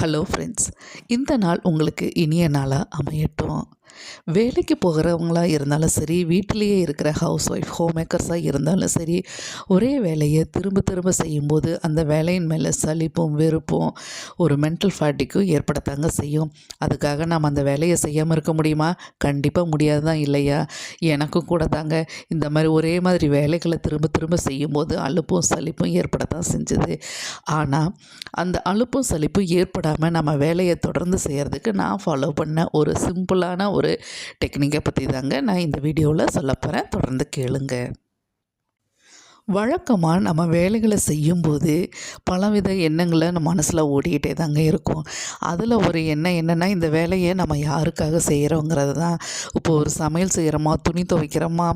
Hello friends இந்த நாள் உங்களுக்கு இனிய நாளாக அமையட்டும். வேலைக்கு போகிறவங்களா இருந்தாலும் சரி வீட்டிலேயே இருக்கிற ஹவுஸ் ஒய்ஃப் ஹோம் மேக்கர்ஸாக இருந்தாலும் சரி ஒரே வேலையை திரும்ப திரும்ப செய்யும்போது அந்த வேலையின் மேலே சலிப்பும் வெறுப்பும் ஒரு மென்டல் ஃபாட்டிக்கும் ஏற்படத்தாங்க செய்யும். அதுக்காக நாம் அந்த வேலையை செய்யாமல் இருக்க முடியுமா? கண்டிப்பாக முடியாது தான் இல்லையா? எனக்கும் கூட தாங்க இந்த மாதிரி ஒரே மாதிரி வேலைகளை திரும்ப திரும்ப செய்யும்போது அலுப்பும் சலிப்பும் ஏற்படத்தான் செஞ்சது. ஆனால் அந்த அலுப்பும் சலிப்பும் ஏற்படாமல் நம்ம வேலையை தொடர்ந்து செய்கிறதுக்கு நான் ஃபாலோ பண்ண ஒரு சிம்பிளான ஒரு டெக்னிக்கை பற்றி தாங்க நான் இந்த வீடியோவில் சொல்ல போகிறேன் தொடர்ந்து கேளுங்க. வழக்கமாக நம்ம வேலைகளை செய்யும்போது பலவித எண்ணங்களை நம்ம மனசில் ஓடிக்கிட்டே தாங்க இருக்கும். அதில் ஒரு எண்ணம் என்னென்னா இந்த வேலையை நம்ம யாருக்காக செய்கிறோங்கிறது தான். இப்போ ஒரு சமையல் செய்கிறோமா துணி துவைக்கிறோமா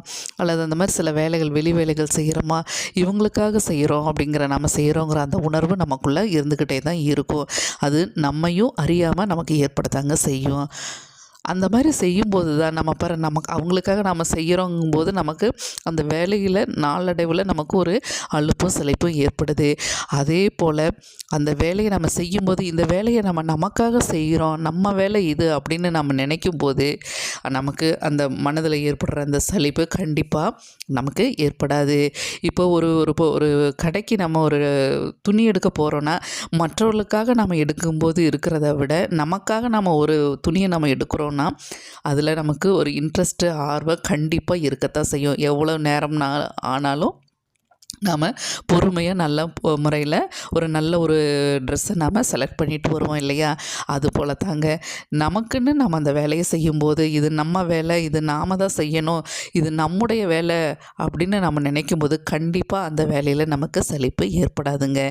அல்லது அந்த மாதிரி சில வேலைகள் வெளி வேலைகள் செய்கிறோமா இவங்களுக்காக செய்கிறோம் அப்படிங்கிற நம்ம செய்கிறோங்கிற அந்த உணர்வு நமக்குள்ளே இருந்துக்கிட்டே தான் இருக்கும். அது நம்மையும் அறியாமல் நமக்கு ஏற்படுத்தாங்க செய்யும். அந்த மாதிரி செய்யும்போது தான் நம்ம பாரு நமக்கு அவங்களுக்காக நம்ம செய்கிறோங்கும்போது நமக்கு அந்த வேலையில் நாளடைவில் நமக்கு ஒரு அழுப்பும் சிலைப்பும் ஏற்படுது. அதே போல் அந்த வேலையை நம்ம செய்யும்போது இந்த வேலையை நம்ம நமக்காக செய்கிறோம் நம்ம வேலை இது அப்படின்னு நம்ம நினைக்கும் போது நமக்கு அந்த மனதில் ஏற்படுற அந்த சலிப்பு கண்டிப்பாக நமக்கு ஏற்படாது. இப்போ ஒரு ஒரு இப்போ ஒரு கடைக்கு நம்ம ஒரு துணி எடுக்க போகிறோன்னா மற்றவர்களுக்காக நம்ம எடுக்கும்போது இருக்கிறத விட நமக்காக நம்ம ஒரு துணியை நம்ம எடுக்கிறோம் எடுக்கிறோன்னா அதில் நமக்கு ஒரு இன்ட்ரெஸ்ட்டு ஆர்வம் கண்டிப்பாக இருக்கத்தான் செய்யும். எவ்வளோ நேரம் ஆனாலும் நாம் பொறுமையாக நல்ல முறையில் ஒரு நல்ல ஒரு ட்ரெஸ்ஸை நாம் செலக்ட் பண்ணிட்டு வருவோம் இல்லையா? அது போல் தாங்க நமக்குன்னு நம்ம அந்த வேலையை செய்யும்போது இது நம்ம வேலை இது நாம் தான் செய்யணும் இது நம்முடைய வேலை அப்படின்னு நம்ம நினைக்கும் போது கண்டிப்பாக அந்த வேலையில் நமக்கு சலிப்பு ஏற்படாதுங்க.